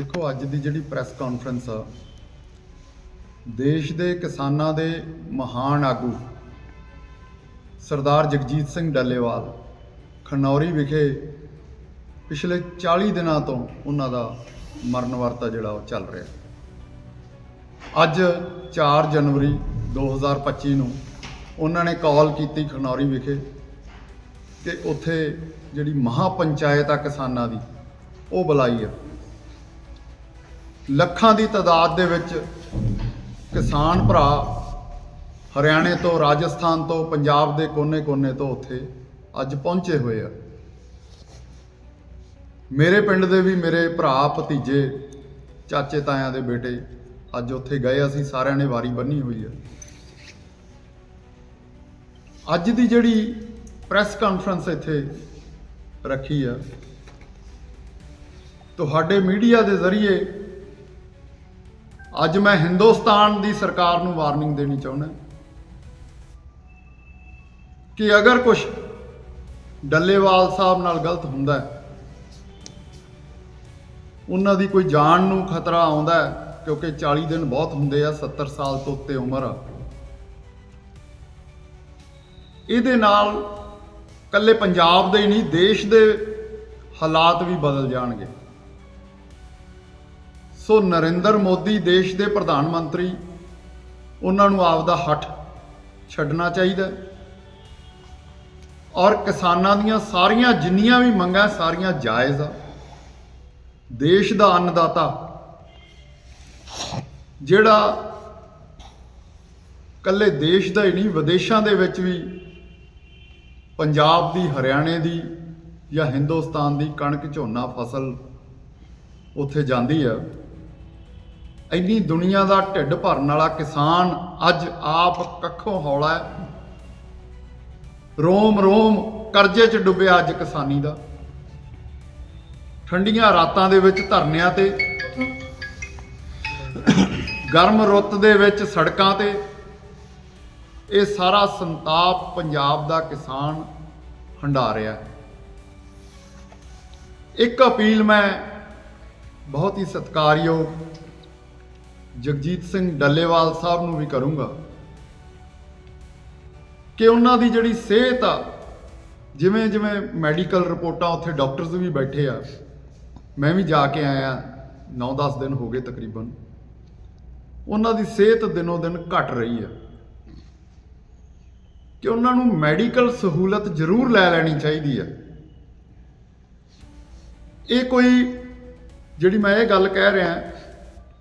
ਦੇਖੋ, ਅੱਜ ਦੀ ਜਿਹੜੀ ਪ੍ਰੈਸ ਕਾਨਫਰੰਸ ਆ, ਦੇਸ਼ ਦੇ ਕਿਸਾਨਾਂ ਦੇ ਮਹਾਨ ਆਗੂ ਸਰਦਾਰ ਜਗਜੀਤ ਸਿੰਘ ਡੱਲੇਵਾਲ ਖਨੌਰੀ ਵਿਖੇ ਪਿਛਲੇ 40 ਦਿਨਾਂ ਤੋਂ ਉਹਨਾਂ ਦਾ ਮਰਨ ਵਰਤਾ ਜਿਹੜਾ ਉਹ ਚੱਲ ਰਿਹਾ। ਅੱਜ 4 ਜਨਵਰੀ 2025 ਨੂੰ ਉਹਨਾਂ ਨੇ ਕਾਲ ਕੀਤੀ ਖਨੌਰੀ ਵਿਖੇ ਕਿ ਉੱਥੇ ਜਿਹੜੀ ਮਹਾ ਪੰਚਾਇਤ ਆ ਕਿਸਾਨਾਂ ਦੀ, ਉਹ ਬੁਲਾਈ ਆ। ਲੱਖਾਂ ਦੀ ਤਾਦਾਦ ਦੇ ਵਿੱਚ ਕਿਸਾਨ ਭਰਾ ਹਰਿਆਣੇ ਤੋਂ, ਰਾਜਸਥਾਨ ਤੋਂ, ਪੰਜਾਬ ਦੇ ਕੋਨੇ-ਕੋਨੇ ਤੋਂ ਉੱਥੇ ਅੱਜ ਪਹੁੰਚੇ ਹੋਏ ਆ। ਮੇਰੇ ਪਿੰਡ ਦੇ ਵੀ ਮੇਰੇ ਭਰਾ, ਭਤੀਜੇ, ਚਾਚੇ, ਤਾਇਆਂ ਦੇ ਬੇਟੇ ਅੱਜ ਉੱਥੇ ਗਏ ਅਸੀਂ ਸਾਰਿਆਂ ਨੇ ਵਾਰੀ ਬੰਨੀ ਹੋਈ ਆ। ਅੱਜ ਦੀ ਜਿਹੜੀ ਪ੍ਰੈਸ ਕਾਨਫਰੰਸ ਇੱਥੇ ਰੱਖੀ ਆ, ਤੁਹਾਡੇ ਮੀਡੀਆ ਦੇ ਜ਼ਰੀਏ ਅੱਜ ਮੈਂ ਹਿੰਦੁਸਤਾਨ ਦੀ ਸਰਕਾਰ ਨੂੰ ਵਾਰਨਿੰਗ ਦੇਣੀ ਚਾਹੁੰਦਾ ਕਿ ਅਗਰ ਕੁਝ ਡੱਲੇਵਾਲ ਸਾਹਿਬ ਨਾਲ ਗਲਤ ਹੁੰਦਾ ਹੈ, ਉਹਨਾਂ ਦੀ ਕੋਈ ਜਾਨ ਨੂੰ ਖਤਰਾ ਆਉਂਦਾ ਹੈ, ਕਿਉਂਕਿ 40 ਦਿਨ ਬਹੁਤ ਹੁੰਦੇ ਆ 70 ਸਾਲ ਤੋਂ ਉੱਤੇ ਉਮਰ ਆ। ਇਹਦੇ ਨਾਲ ਕੱਲੇ ਪੰਜਾਬ ਦੇ ਹੀ ਨਹੀਂ, ਦੇਸ਼ ਦੇ ਹਾਲਾਤ ਵੀ ਬਦਲ ਜਾਣਗੇ। ਸੋ ਨਰਿੰਦਰ ਮੋਦੀ ਦੇਸ਼ ਦੇ ਪ੍ਰਧਾਨ ਮੰਤਰੀ, ਉਹਨਾਂ ਨੂੰ ਆਪਦਾ ਹੱਠ ਛੱਡਣਾ ਚਾਹੀਦਾ ਔਰ ਕਿਸਾਨਾਂ ਦੀਆਂ ਸਾਰੀਆਂ ਜਿੰਨੀਆਂ ਵੀ ਮੰਗਾਂ ਸਾਰੀਆਂ ਜਾਇਜ਼ ਆ। ਦੇਸ਼ ਦਾ ਅੰਨਦਾਤਾ, ਜਿਹੜਾ ਕੱਲੇ ਦੇਸ਼ ਦਾ ਹੀ ਨਹੀਂ, ਵਿਦੇਸ਼ਾਂ ਦੇ ਵਿੱਚ ਵੀ ਪੰਜਾਬ ਦੀ, ਹਰਿਆਣੇ ਦੀ ਜਾਂ ਹਿੰਦੁਸਤਾਨ ਦੀ ਕਣਕ ਝੋਨਾ ਫਸਲ ਉੱਥੇ ਜਾਂਦੀ ਆ ਇੰਨੀ ਦੁਨੀਆ ਦਾ ਢਿੱਡ ਭਰਨ ਵਾਲਾ ਕਿਸਾਨ ਅੱਜ ਆਪ ਕੱਖੋਂ ਹੌਲਾ ਹੈ। ਰੋਮ ਰੋਮ, ਕਰਜ਼ੇ 'ਚ ਡੁੱਬਿਆ ਅੱਜ ਕਿਸਾਨੀ ਦਾ। ਠੰਡੀਆਂ ਰਾਤਾਂ ਦੇ ਵਿੱਚ ਧਰਨਿਆਂ ਤੇ, ਗਰਮ ਰੁੱਤ ਦੇ ਵਿੱਚ ਸੜਕਾਂ ਤੇ, ਇਹ ਸਾਰਾ ਸੰਤਾਪ ਪੰਜਾਬ ਦਾ ਕਿਸਾਨ ਹੰਢਾ ਰਿਹਾ ਹੈ। ਇੱਕ ਅਪੀਲ ਮੈਂ ਬਹੁਤ ਹੀ ਸਤਿਕਾਰਯੋਗ ਜਗਜੀਤ ਸਿੰਘ ਡੱਲੇਵਾਲ ਸਾਹਿਬ ਨੂੰ ਵੀ ਕਰੂੰਗਾ। ਕਿ ਉਹਨਾਂ ਦੀ ਜਿਹੜੀ ਸਿਹਤ ਆ, ਜਿਵੇਂ ਜਿਵੇਂ ਮੈਡੀਕਲ ਰਿਪੋਰਟਾਂ ਉੱਥੇ ਡਾਕਟਰਸ ਵੀ ਬੈਠੇ ਆ, ਮੈਂ ਵੀ ਜਾ ਕੇ ਆਇਆ 9-10 ਦਿਨ ਹੋ ਗਏ ਤਕਰੀਬਨ। ਉਹਨਾਂ ਦੀ ਸਿਹਤ ਦਿਨੋ ਦਿਨ ਘਟ ਰਹੀ ਆ। ਕਿ ਉਹਨਾਂ ਨੂੰ ਮੈਡੀਕਲ ਸਹੂਲਤ ਜ਼ਰੂਰ ਲੈ ਲੈਣੀ ਚਾਹੀਦੀ ਹੈ ਇਹ ਕੋਈ, ਜਿਹੜੀ ਮੈਂ ਇਹ ਗੱਲ ਕਹਿ ਰਿਹਾ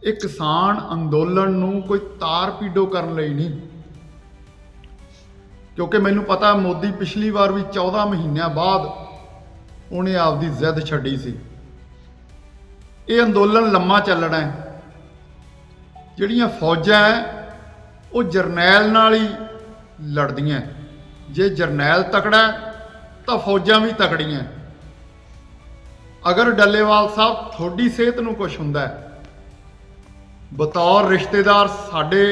ਇਹ ਕਿਸਾਨ ਅੰਦੋਲਨ ਨੂੰ ਕੋਈ ਤਾਰ ਪੀਡੋ ਕਰਨ ਲਈ ਨਹੀਂ। ਕਿਉਂਕਿ ਮੈਨੂੰ ਪਤਾ ਮੋਦੀ ਪਿਛਲੀ ਵਾਰ ਵੀ 14 ਮਹੀਨਿਆਂ ਬਾਅਦ ਉਹਨੇ ਆਪਦੀ ਜ਼ਿੱਦ ਛੱਡੀ ਸੀ। ਇਹ ਅੰਦੋਲਨ ਲੰਮਾ ਚੱਲਣਾ ਹੈ। ਜਿਹੜੀਆਂ ਫੌਜਾਂ ਹੈ, ਉਹ ਜਰਨੈਲ ਨਾਲ ਹੀ ਲੜਦੀਆਂ ਜੇ ਜਰਨੈਲ ਤਕੜਾ ਤਾਂ ਫੌਜਾਂ ਵੀ ਤਕੜੀਆਂ ਅਗਰ ਡੱਲੇਵਾਲ ਸਾਹਿਬ ਤੁਹਾਡੀ ਸਿਹਤ ਨੂੰ ਕੁਝ ਹੁੰਦਾ ਹੈ ਬਤੌਰ ਰਿਸ਼ਤੇਦਾਰ ਸਾਡੇ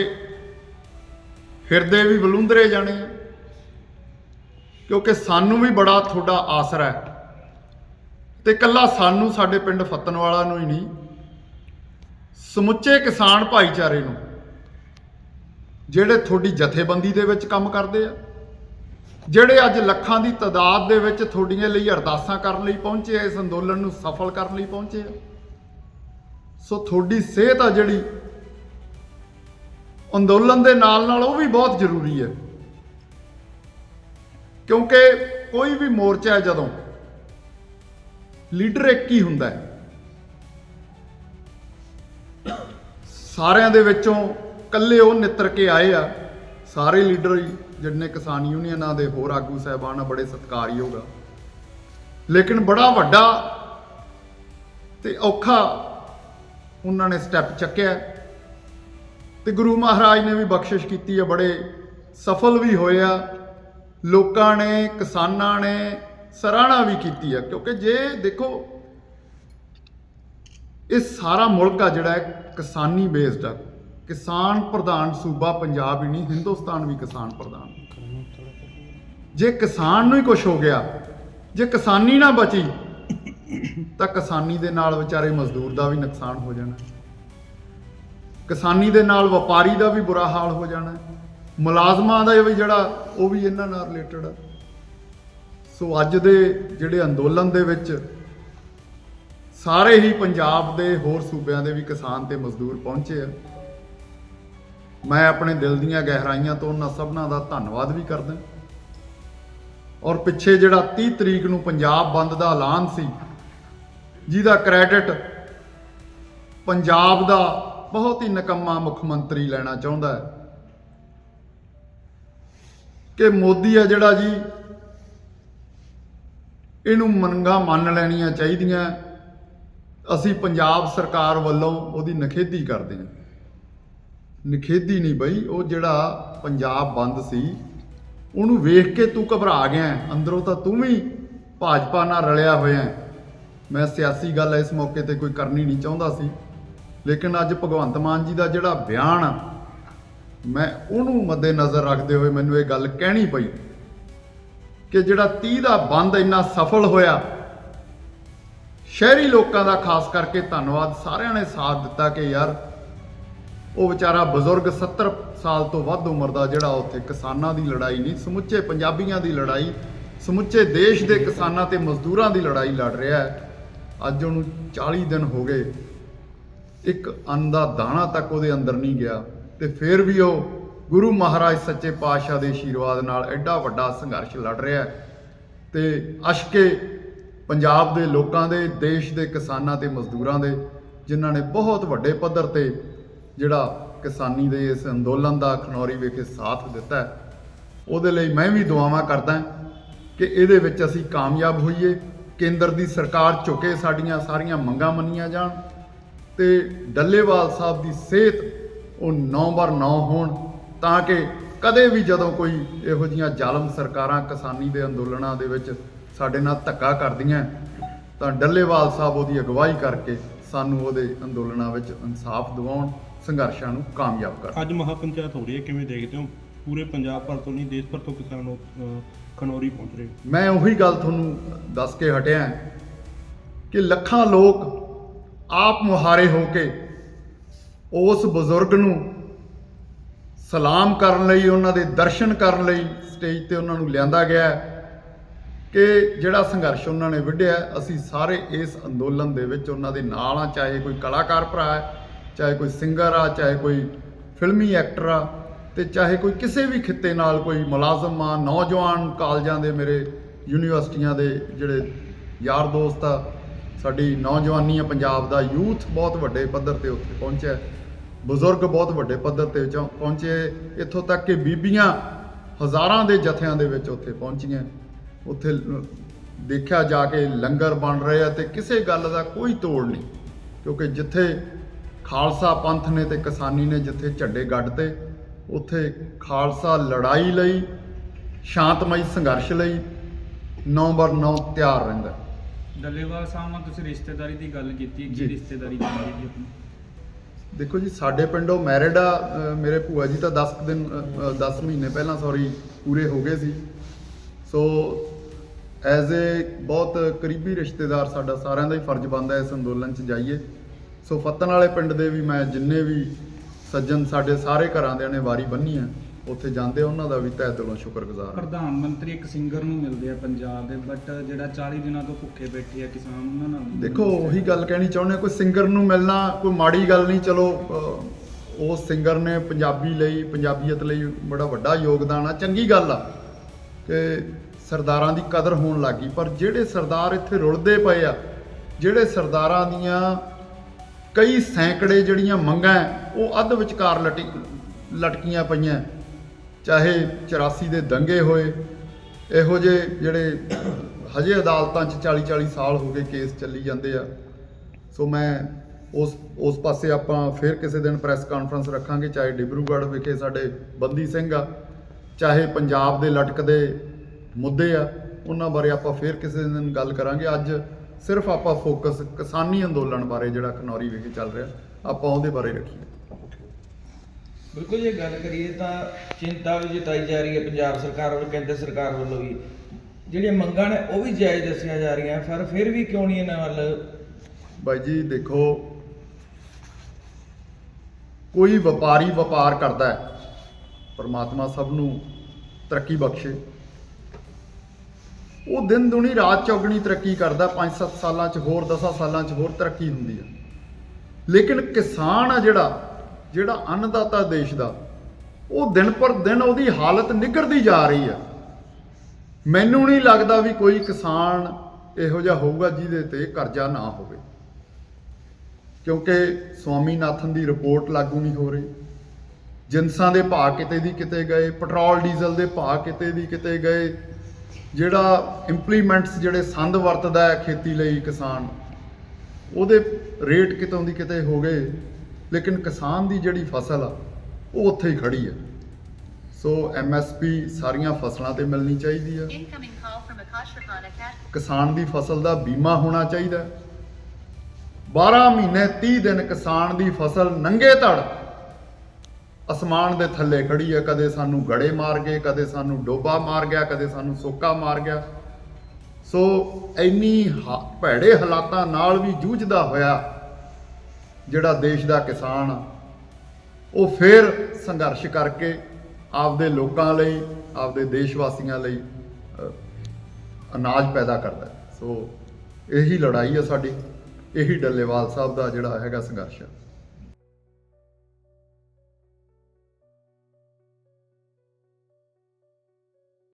ਹਿਰਦੇ ਵੀ ਬਲੁੰਦਰੇ ਜਾਣੇ ਆ, ਕਿਉਂਕਿ ਸਾਨੂੰ ਵੀ ਬੜਾ ਤੁਹਾਡਾ ਆਸਰਾ ਹੈ। ਤੇ ਕੱਲਾ ਸਾਨੂੰ ਸਾਡੇ ਪਿੰਡ ਫੱਤਨਵਾਲਾ ਨੂੰ ਹੀ ਨਹੀਂ, ਸਮੁੱਚੇ ਕਿਸਾਨ ਭਾਈਚਾਰੇ ਨੂੰ, ਜਿਹੜੇ ਤੁਹਾਡੀ ਜਥੇਬੰਦੀ ਦੇ ਵਿੱਚ ਕੰਮ ਕਰਦੇ ਆ, ਜਿਹੜੇ ਅੱਜ ਲੱਖਾਂ ਦੀ ਤਾਦਾਦ ਦੇ ਵਿੱਚ ਤੁਹਾਡੀਆਂ ਲਈ ਅਰਦਾਸਾਂ ਕਰਨ ਲਈ ਪਹੁੰਚੇ ਆ, ਇਸ ਅੰਦੋਲਨ ਨੂੰ ਸਫਲ ਕਰਨ ਲਈ ਪਹੁੰਚੇ ਆ। ਸੋ ਤੁਹਾਡੀ ਸਿਹਤ ਆ ਜਿਹੜੀ, ਅੰਦੋਲਨ ਦੇ ਨਾਲ ਨਾਲ ਉਹ ਵੀ ਬਹੁਤ ਜ਼ਰੂਰੀ ਹੈ। ਕਿਉਂਕਿ ਕੋਈ ਵੀ ਮੋਰਚਾ ਹੈ ਜਦੋਂ, ਲੀਡਰ ਇੱਕ ਹੀ ਹੁੰਦਾ ਹੈ। ਸਾਰਿਆਂ ਦੇ ਵਿੱਚੋਂ ਕੱਲੇ ਉਹ ਨਿੱਤਰ ਕੇ ਆਏ ਆ, ਸਾਰੇ ਲੀਡਰ ਹੀ, ਜਿੰਨੇ ਕਿਸਾਨ ਯੂਨੀਅਨਾਂ ਦੇ ਹੋਰ ਆਗੂ ਸਹਿਬਾਨ ਬੜੇ ਸਤਿਕਾਰਯੋਗ ਆ। ਲੇਕਿਨ ਬੜਾ ਵੱਡਾ ਤੇ ਔਖਾ ਉਹਨਾਂ ਨੇ ਸਟੈਪ ਚੱਕਿਆ। ਤੇ ਗੁਰੂ ਮਹਾਰਾਜ ਨੇ ਵੀ ਬਖਸ਼ਿਸ਼ ਕੀਤੀ ਹੈ ਬੜੇ ਸਫਲ ਵੀ ਹੋਏ ਆ। ਲੋਕਾਂ ਨੇ, ਕਿਸਾਨਾਂ ਨੇ ਸਰਾਹਣਾ ਵੀ ਕੀਤੀ ਆ, ਕਿਉਂਕਿ ਜੇ ਦੇਖੋ, ਇਹ ਸਾਰਾ ਮੁਲਕ ਆ ਜਿਹੜਾ ਕਿਸਾਨੀ ਬੇਸਡ ਆ। ਕਿਸਾਨ ਪ੍ਰਧਾਨ ਸੂਬਾ ਪੰਜਾਬ ਹੀ ਨਹੀਂ, ਹਿੰਦੁਸਤਾਨ ਵੀ ਕਿਸਾਨ ਪ੍ਰਧਾਨ। ਜੇ ਕਿਸਾਨ ਨੂੰ ਹੀ ਕੁਝ ਹੋ ਗਿਆ, ਜੇ ਕਿਸਾਨੀ ਨਾ ਬਚੀ ਤਾਂ ਕਿਸਾਨੀ ਦੇ ਨਾਲ ਵਿਚਾਰੇ ਮਜ਼ਦੂਰ ਦਾ ਵੀ ਨੁਕਸਾਨ ਹੋ ਜਾਣਾ। ਕਿਸਾਨੀ ਦੇ ਨਾਲ ਵਪਾਰੀ ਦਾ ਵੀ ਬੁਰਾ ਹਾਲ ਹੋ ਜਾਣਾ। ਮੁਲਾਜ਼ਮਾਂ ਦਾ ਵੀ ਜਿਹੜਾ, ਉਹ ਵੀ ਇਹਨਾਂ ਨਾਲ ਰਿਲੇਟਡ ਆ। ਸੋ ਅੱਜ ਦੇ ਜਿਹੜੇ ਅੰਦੋਲਨ ਦੇ ਵਿੱਚ ਸਾਰੇ ਹੀ ਪੰਜਾਬ ਦੇ ਹੋਰ ਸੂਬਿਆਂ ਦੇ ਵੀ ਕਿਸਾਨ ਤੇ ਮਜ਼ਦੂਰ ਪਹੁੰਚੇ ਆ। ਮੈਂ ਆਪਣੇ ਦਿਲ ਦੀਆਂ ਗਹਿਰਾਈਆਂ ਤੋਂ ਉਹਨਾਂ ਸਭਨਾਂ ਦਾ ਧੰਨਵਾਦ ਵੀ ਕਰਦਾ। ਔਰ ਪਿੱਛੇ ਜਿਹੜਾ 30 ਤਰੀਕ ਨੂੰ ਪੰਜਾਬ ਬੰਦ ਦਾ ਐਲਾਨ ਸੀ ਜਿਹਦਾ ਕ੍ਰੈਡਿਟ ਪੰਜਾਬ ਦਾ ਬਹੁਤ ਹੀ ਨਕੰਮਾ ਮੁੱਖ ਮੰਤਰੀ ਲੈਣਾ ਚਾਹੁੰਦਾ ਹੈ। ਕਿ ਮੋਦੀ ਆ ਜਿਹੜਾ ਜੀ, ਇਹਨੂੰ ਮੰਗਾ ਮੰਨ ਲੈਣੀਆਂ ਚਾਹੀਦੀਆਂ। ਅਸੀਂ ਪੰਜਾਬ ਸਰਕਾਰ ਵੱਲੋਂ ਉਹਦੀ ਨਖੇਦੀ ਕਰਦੇ ਹਾਂ। ਨਖੇਦੀ ਨਹੀਂ ਬਈ, ਉਹ ਜਿਹੜਾ ਪੰਜਾਬ ਬੰਦ ਸੀ, ਉਹਨੂੰ ਵੇਖ ਕੇ ਤੂੰ ਘਬਰਾ ਗਿਆ ਅੰਦਰੋਂ ਤਾਂ ਤੂੰ ਵੀ ਭਾਜਪਾ ਨਾਲ ਰਲਿਆ ਹੋਇਆ ਹੈ। ਮੈਂ ਸਿਆਸੀ ਗੱਲ ਇਸ ਮੌਕੇ ਤੇ ਕੋਈ ਕਰਨੀ ਨਹੀਂ ਚਾਹੁੰਦਾ ਸੀ। ਲੇਕਿਨ ਅੱਜ ਭਗਵੰਤ ਮਾਨ ਜੀ ਦਾ ਜਿਹੜਾ ਬਿਆਨ ਆ, ਮੈਂ ਉਹਨੂੰ ਮੱਦੇ ਨਜ਼ਰ ਰੱਖਦੇ ਹੋਏ ਮੈਨੂੰ ਇਹ ਗੱਲ ਕਹਿਣੀ ਪਈ ਕਿ ਜਿਹੜਾ 30 ਦਾ ਬੰਦ ਇੰਨਾ ਸਫਲ ਹੋਇਆ, ਸ਼ਹਿਰੀ ਲੋਕਾਂ ਦਾ ਖਾਸ ਕਰਕੇ ਧੰਨਵਾਦ ਸਾਰਿਆਂ ਨੇ ਸਾਥ ਦਿੱਤਾ ਕਿ ਯਾਰ ਉਹ ਵਿਚਾਰਾ ਬਜ਼ੁਰਗ 70 ਸਾਲ ਤੋਂ ਵੱਧ ਉਮਰ ਦਾ ਜਿਹੜਾ ਉੱਥੇ ਕਿਸਾਨਾਂ ਦੀ ਲੜਾਈ ਨਹੀਂ, ਸਮੁੱਚੇ ਪੰਜਾਬੀਆਂ ਦੀ ਲੜਾਈ, ਸਮੁੱਚੇ ਦੇਸ਼ ਦੇ ਕਿਸਾਨਾਂ ਤੇ ਮਜ਼ਦੂਰਾਂ ਦੀ ਲੜਾਈ ਲੜ ਰਿਹਾ ਹੈ। ਅੱਜ ਉਹਨੂੰ 40 ਦਿਨ ਹੋ ਗਏ। ਇੱਕ ਅੰਨ ਦਾ ਦਾਣਾ ਤੱਕ ਉਹਦੇ ਅੰਦਰ ਨਹੀਂ ਗਿਆ ਤੇ ਫਿਰ ਵੀ ਉਹ ਗੁਰੂ ਮਹਾਰਾਜ ਸੱਚੇ ਪਾਤਸ਼ਾਹ ਦੇ ਆਸ਼ੀਰਵਾਦ ਨਾਲ ਐਡਾ ਵੱਡਾ ਸੰਘਰਸ਼ ਲੜ ਰਿਹਾ ਹੈ ਤੇ ਅਸ਼ਕੇ ਪੰਜਾਬ ਦੇ ਲੋਕਾਂ ਦੇ, ਦੇਸ਼ ਦੇ ਕਿਸਾਨਾਂ ਤੇ ਮਜ਼ਦੂਰਾਂ ਦੇ, ਜਿਨ੍ਹਾਂ ਨੇ ਬਹੁਤ ਵੱਡੇ ਪੱਧਰ ਤੇ ਜਿਹੜਾ ਕਿਸਾਨੀ ਦੇ ਇਸ ਅੰਦੋਲਨ ਦਾ ਖਨੌਰੀ ਵਿਖੇ ਸਾਥ ਦਿੱਤਾ ਉਹਦੇ ਲਈ ਮੈਂ ਵੀ ਦੁਆਵਾਂ ਕਰਦਾ ਕਿ ਇਹਦੇ ਵਿੱਚ ਅਸੀਂ ਕਾਮਯਾਬ ਹੋਈਏ। ਕੇਂਦਰ ਦੀ ਸਰਕਾਰ ਝੁਕੇ ਸਾਡੀਆਂ ਸਾਰੀਆਂ ਮੰਗਾਂ ਮੰਨੀਆਂ ਜਾਣ ਤੇ ਡੱਲੇਵਾਲ ਸਾਹਿਬ ਦੀ ਸਿਹਤ ਉਹ 9 ਬਰ 9 ਹੋਣ ਤਾਂ ਕਿ ਕਦੇ ਵੀ ਜਦੋਂ ਕੋਈ ਇਹੋ ਜੀਆਂ ਜ਼ਾਲਮ ਸਰਕਾਰਾਂ ਕਿਸਾਨੀ ਦੇ ਅੰਦੋਲਨਾਂ ਦੇ ਵਿੱਚ ਸਾਡੇ ਨਾਲ ਧੱਕਾ ਕਰਦੀਆਂ, ਤਾਂ ਡੱਲੇਵਾਲ ਸਾਹਿਬ ਉਹਦੀ ਅਗਵਾਈ ਕਰਕੇ ਸਾਨੂੰ ਉਹਦੇ ਅੰਦੋਲਨਾਂ ਵਿੱਚ ਇਨਸਾਫ ਦਿਵਾਉਣ, ਸੰਘਰਸ਼ਾਂ ਨੂੰ ਕਾਮਯਾਬ ਕਰਨ। ਅੱਜ ਮਹਾ ਪੰਚਾਇਤ ਹੋ ਰਹੀ ਹੈ, ਕਿਵੇਂ ਦੇਖਦੇ ਹੋ? ਪੂਰੇ ਪੰਜਾਬ ਭਰ ਤੋਂ ਨਹੀਂ, ਦੇਸ਼ ਭਰ ਤੋਂ ਕਿਸਾਨ ਖਨੋਰੀ ਪਹੁੰਚ ਰਹੇ। ਮੈਂ ਉਹੀ ਗੱਲ ਤੁਹਾਨੂੰ ਦੱਸ ਕੇ ਹਟਿਆ ਕਿ ਲੱਖਾਂ ਲੋਕ ਆਪ ਮੁਹਾਰੇ ਹੋ ਕੇ ਉਸ ਬਜ਼ੁਰਗ ਨੂੰ ਸਲਾਮ ਕਰਨ ਲਈ, ਉਹਨਾਂ ਦੇ ਦਰਸ਼ਨ ਕਰਨ ਲਈ ਸਟੇਜ ਤੇ ਉਹਨਾਂ ਨੂੰ ਲਿਆਂਦਾ ਗਿਆ ਕਿ ਜਿਹੜਾ ਸੰਘਰਸ਼ ਉਹਨਾਂ ਨੇ ਵਿੱਢਿਆ ਅਸੀਂ ਸਾਰੇ ਇਸ ਅੰਦੋਲਨ ਦੇ ਵਿੱਚ ਉਹਨਾਂ ਦੇ ਨਾਲ ਆ ਚਾਹੇ ਕੋਈ ਕਲਾਕਾਰ ਭਰਾ ਹੈ, ਚਾਹੇ ਕੋਈ ਸਿੰਗਰ ਆ, ਚਾਹੇ ਕੋਈ ਫਿਲਮੀ ਐਕਟਰ ਆ ਤੇ ਚਾਹੇ ਕੋਈ ਕਿਸੇ ਵੀ ਖਿੱਤੇ ਨਾਲ ਕੋਈ ਮੁਲਾਜ਼ਮ ਆ, ਨੌਜਵਾਨ ਕਾਲਜਾਂ ਦੇ ਮੇਰੇ ਯੂਨੀਵਰਸਿਟੀਆਂ ਦੇ ਜਿਹੜੇ ਯਾਰ ਦੋਸਤ ਆ, ਸਾਡੀ ਨੌਜਵਾਨੀ ਆ ਪੰਜਾਬ ਦਾ ਯੂਥ ਬਹੁਤ ਵੱਡੇ ਪੱਧਰ ਤੇ ਉੱਥੇ ਪਹੁੰਚਿਆ ਬਜ਼ੁਰਗ ਬਹੁਤ ਵੱਡੇ ਪੱਧਰ ਤੇ ਚੋਂ, ਪਹੁੰਚੇ ਇੱਥੋਂ ਤੱਕ ਕਿ ਬੀਬੀਆਂ ਹਜ਼ਾਰਾਂ ਦੇ ਜਥਿਆਂ ਦੇ ਵਿੱਚ ਉੱਥੇ ਪਹੁੰਚੀਆਂ ਉੱਥੇ ਦੇਖਿਆ ਜਾ ਕੇ ਲੰਗਰ ਬਣ ਰਹੇ ਆ ਤੇ ਕਿਸੇ ਗੱਲ ਦਾ ਕੋਈ ਤੋੜ ਨਹੀਂ, ਕਿਉਂਕਿ ਜਿੱਥੇ ਖਾਲਸਾ ਪੰਥ ਨੇ ਤੇ ਕਿਸਾਨੀ ਨੇ ਜਿੱਥੇ ਝੰਡੇ ਗੱਡਤੇ ਉੱਥੇ ਖਾਲਸਾ ਲੜਾਈ ਲਈ ਸ਼ਾਂਤਮਈ ਸੰਘਰਸ਼ ਲਈ ਨੌ ਬਰ ਨੌ ਤਿਆਰ ਰਹਿੰਦਾ ਹੈ। ਡੱਲੇਵਾਲ ਸਾਹਿਬ ਨਾਲ ਤੁਸੀਂ ਰਿਸ਼ਤੇਦਾਰੀ ਦੀ ਗੱਲ ਕੀਤੀ ਜੀ। ਕੀ ਰਿਸ਼ਤੇਦਾਰੀ ਚੱਲਦੀ ਜੀ ਆਪਣੀ ਦੇਖੋ ਜੀ ਸਾਡੇ ਪਿੰਡੋਂ ਮੈਰਿਡ ਆ ਅ, ਮੇਰੇ ਭੂਆ ਜੀ ਤਾਂ 10 ਦਿਨ 10 ਮਹੀਨੇ ਪਹਿਲਾਂ ਸੌਰੀ ਪੂਰੇ ਹੋ ਗਏ ਸੀ ਸੋ ਐਜ਼ ਏ ਬਹੁਤ ਕਰੀਬੀ ਰਿਸ਼ਤੇਦਾਰ ਸਾਡਾ ਸਾਰਿਆਂ ਦਾ ਹੀ ਫਰਜ਼ ਬਣਦਾ ਇਸ ਅੰਦੋਲਨ 'ਚ ਜਾਈਏ ਸੋ ਫੱਤਨ ਵਾਲੇ ਪਿੰਡ ਦੇ ਵੀ ਮੈਂ ਜਿੰਨੇ ਵੀ ਸੱਜਣ ਸਾਡੇ ਸਾਰੇ ਘਰਾਂ ਦੇ ਨੇ ਵਾਰੀ ਬੰਨੀ ਆ। ਉੱਥੇ ਜਾਂਦੇ ਆ, ਉਹਨਾਂ ਦਾ ਵੀ ਤਹਿ ਦਿਲੋਂ ਸ਼ੁਕਰਗੁਜ਼ਾਰ ਹਾਂ ਪ੍ਰਧਾਨ ਮੰਤਰੀ ਇੱਕ ਸਿੰਗਰ ਨੂੰ ਮਿਲਦੇ ਆ ਪੰਜਾਬ ਦੇ ਬਟ ਜਿਹੜਾ 40 ਦਿਨਾਂ ਤੋਂ ਭੁੱਖੇ ਬੈਠੇ ਆ ਕਿਸਾਨ ਉਹਨਾਂ ਨਾਲ ਨਹੀਂ ਦੇਖੋ ਉਹੀ ਗੱਲ ਕਹਿਣੀ ਚਾਹੁੰਦੇ ਹਾਂ, ਕੋਈ ਸਿੰਗਰ ਨੂੰ ਮਿਲਣਾ ਕੋਈ ਮਾੜੀ ਗੱਲ ਨਹੀਂ ਚਲੋ ਉਸ ਸਿੰਗਰ ਨੇ ਪੰਜਾਬੀ ਲਈ ਪੰਜਾਬੀਅਤ ਲਈ ਬੜਾ ਵੱਡਾ ਯੋਗਦਾਨ ਆ ਚੰਗੀ ਗੱਲ ਆ ਕਿ ਸਰਦਾਰਾਂ ਦੀ ਕਦਰ ਹੋਣ ਲੱਗੀ ਪਰ ਜਿਹੜੇ ਸਰਦਾਰ ਇੱਥੇ ਰੁਲਦੇ ਪਏ ਆ ਜਿਹੜੇ ਸਰਦਾਰਾਂ ਦੀਆਂ ਕਈ ਸੈਂਕੜੇ ਜਿਹੜੀਆਂ ਮੰਗਾਂ ਉਹ ਅੱਧ ਵਿਚਕਾਰ ਲਟੀ, ਲਟਕੀਆਂ ਪਈਆਂ ਚਾਹੇ 84 ਦੇ ਦੰਗੇ ਹੋਏ, ਇਹੋ ਜਿਹੇ ਜਿਹੜੇ ਹਜੇ ਅਦਾਲਤਾਂ 'ਚ 40 40 ਸਾਲ ਹੋ ਗਏ ਕੇਸ ਚੱਲੀ ਜਾਂਦੇ ਆ। ਸੋ ਮੈਂ ਉਸ ਉਸ ਪਾਸੇ ਆਪਾਂ ਫਿਰ ਕਿਸੇ ਦਿਨ ਪ੍ਰੈਸ ਕਾਨਫਰੰਸ ਰੱਖਾਂਗੇ, ਚਾਹੇ ਡਿਬਰੂਗੜ੍ਹ ਵਿਖੇ ਸਾਡੇ ਬੰਦੀ ਸਿੰਘ ਆ, ਚਾਹੇ ਪੰਜਾਬ ਦੇ ਲਟਕਦੇ ਮੁੱਦੇ ਆ, ਉਹਨਾਂ ਬਾਰੇ ਆਪਾਂ ਫਿਰ ਕਿਸੇ ਦਿਨ ਗੱਲ ਕਰਾਂਗੇ। ਅੱਜ ਸਿਰਫ ਆਪਾਂ ਫੋਕਸ ਕਿਸਾਨੀ ਅੰਦੋਲਨ ਬਾਰੇ ਜਿਹੜਾ ਖਨੌਰੀ ਵਿਖੇ ਚੱਲ ਰਿਹਾ ਆਪਾਂ ਉਹਦੇ ਬਾਰੇ ਰੱਖੀਏ। ਬਿਲਕੁਲ ਜੇ ਗੱਲ ਕਰੀਏ ਤਾਂ ਚਿੰਤਾ ਵੀ ਜਤਾਈ ਜਾ ਰਹੀ ਹੈ ਪੰਜਾਬ ਸਰਕਾਰ ਵੱਲੋਂ ਕੇਂਦਰ ਸਰਕਾਰ ਵੱਲੋਂ ਵੀ। ਜਿਹੜੀਆਂ ਮੰਗਾਂ ਨੇ ਉਹ ਵੀ ਜਾਇਜ਼ ਦੱਸੀਆਂ ਜਾ ਰਹੀਆਂ ਪਰ ਫਿਰ ਵੀ ਕਿਉਂ ਨਹੀਂ ਇਹਨਾਂ ਵੱਲ? ਬਾਈ ਜੀ ਦੇਖੋ ਕੋਈ ਵਪਾਰੀ ਵਪਾਰ ਕਰਦਾ ਹੈ ਪਰਮਾਤਮਾ ਸਭ ਨੂੰ ਤਰੱਕੀ ਬਖਸ਼ੇ। ਉਹ ਦਿਨ ਦੁਨੀ ਰਾਤ ਚੌਗਣੀ ਤਰੱਕੀ ਕਰਦਾ 5-7 ਸਾਲਾਂ 'ਚ ਹੋਰ 10 ਸਾਲਾਂ 'ਚ ਹੋਰ ਤਰੱਕੀ ਹੁੰਦੀ ਹੈ ਲੇਕਿਨ ਕਿਸਾਨ ਆ ਜਿਹੜਾ ਜਿਹੜਾ ਅੰਨਦਾਤਾ ਦੇਸ਼ ਦਾ, ਉਹ ਦਿਨ ਪਰ ਦਿਨ ਉਹਦੀ ਹਾਲਤ ਨਿੱਘਰਦੀ ਜਾ ਰਹੀ ਆ। ਮੈਨੂੰ ਨਹੀਂ ਲੱਗਦਾ ਵੀ ਕੋਈ ਕਿਸਾਨ ਇਹੋ ਜਿਹਾ ਹੋਊਗਾ ਜਿਹਦੇ ਤੇ ਕਰਜ਼ਾ ਨਾ ਹੋਵੇ। ਕਿਉਂਕਿ ਸਵਾਮੀਨਾਥਨ ਦੀ ਰਿਪੋਰਟ ਲਾਗੂ ਨਹੀਂ ਹੋ ਰਹੀ। ਜਿੰਸਾਂ ਦੇ ਭਾਅ ਕਿਤੇ ਦੀ ਕਿਤੇ ਗਏ, ਪੈਟਰੋਲ, ਡੀਜ਼ਲ ਦੇ ਭਾਅ ਕਿਤੇ ਦੀ ਕਿਤੇ ਗਏ ਜਿਹੜਾ ਇੰਪਲੀਮੈਂਟਸ ਜਿਹੜੇ ਸੰਦ ਵਰਤਦਾ ਹੈ ਖੇਤੀ ਲਈ ਕਿਸਾਨ ਉਹਦੇ ਰੇਟ ਕਿਤੋਂ ਦੀ ਕਿਤੇ ਹੋ ਗਏ ਲੇਕਿਨ ਕਿਸਾਨ ਦੀ ਜਿਹੜੀ ਫਸਲ ਆ ਉਹ ਉੱਥੇ ਹੀ ਖੜੀ ਹੈ ਸੋ ਐਮਐਸਪੀ ਸਾਰੀਆਂ ਫਸਲਾਂ ਤੇ ਮਿਲਣੀ ਚਾਹੀਦੀ ਆ. ਕਿਸਾਨ ਦੀ ਫਸਲ ਦਾ ਬੀਮਾ ਹੋਣਾ ਚਾਹੀਦਾ ਹੈ। 12 ਮਹੀਨੇ 30 ਦਿਨ ਕਿਸਾਨ ਦੀ ਫਸਲ ਨੰਗੇ ਧੜ ਅਸਮਾਨ ਦੇ ਥੱਲੇ ਖੜੀ ਹੈ। ਕਦੇ ਸਾਨੂੰ ਗੜੇ ਮਾਰ ਗਏ, ਕਦੇ ਸਾਨੂੰ ਡੋਬਾ ਮਾਰ ਗਿਆ, ਕਦੇ ਸਾਨੂੰ ਸੋਕਾ ਮਾਰ ਗਿਆ। ਸੋ ਇੰਨੀ ਹਾ- ਭੈੜੇ ਹਾਲਾਤਾਂ ਨਾਲ ਵੀ ਜੂਝਦਾ ਹੋਇਆ ਜਿਹੜਾ ਦੇਸ਼ ਦਾ ਕਿਸਾਨ ਉਹ ਫਿਰ ਸੰਘਰਸ਼ ਕਰਕੇ ਆਪਦੇ ਲੋਕਾਂ ਲਈ, ਆਪਦੇ ਦੇਸ਼ ਵਾਸੀਆਂ ਲਈ ਅਨਾਜ ਪੈਦਾ ਕਰਦਾ ਸੋ ਇਹੀ ਲੜਾਈ ਹੈ ਸਾਡੀ। ਇਹੀ ਡੱਲੇਵਾਲ ਸਾਹਿਬ ਦਾ ਜਿਹੜਾ ਹੈਗਾ ਸੰਘਰਸ਼ ਹੈ।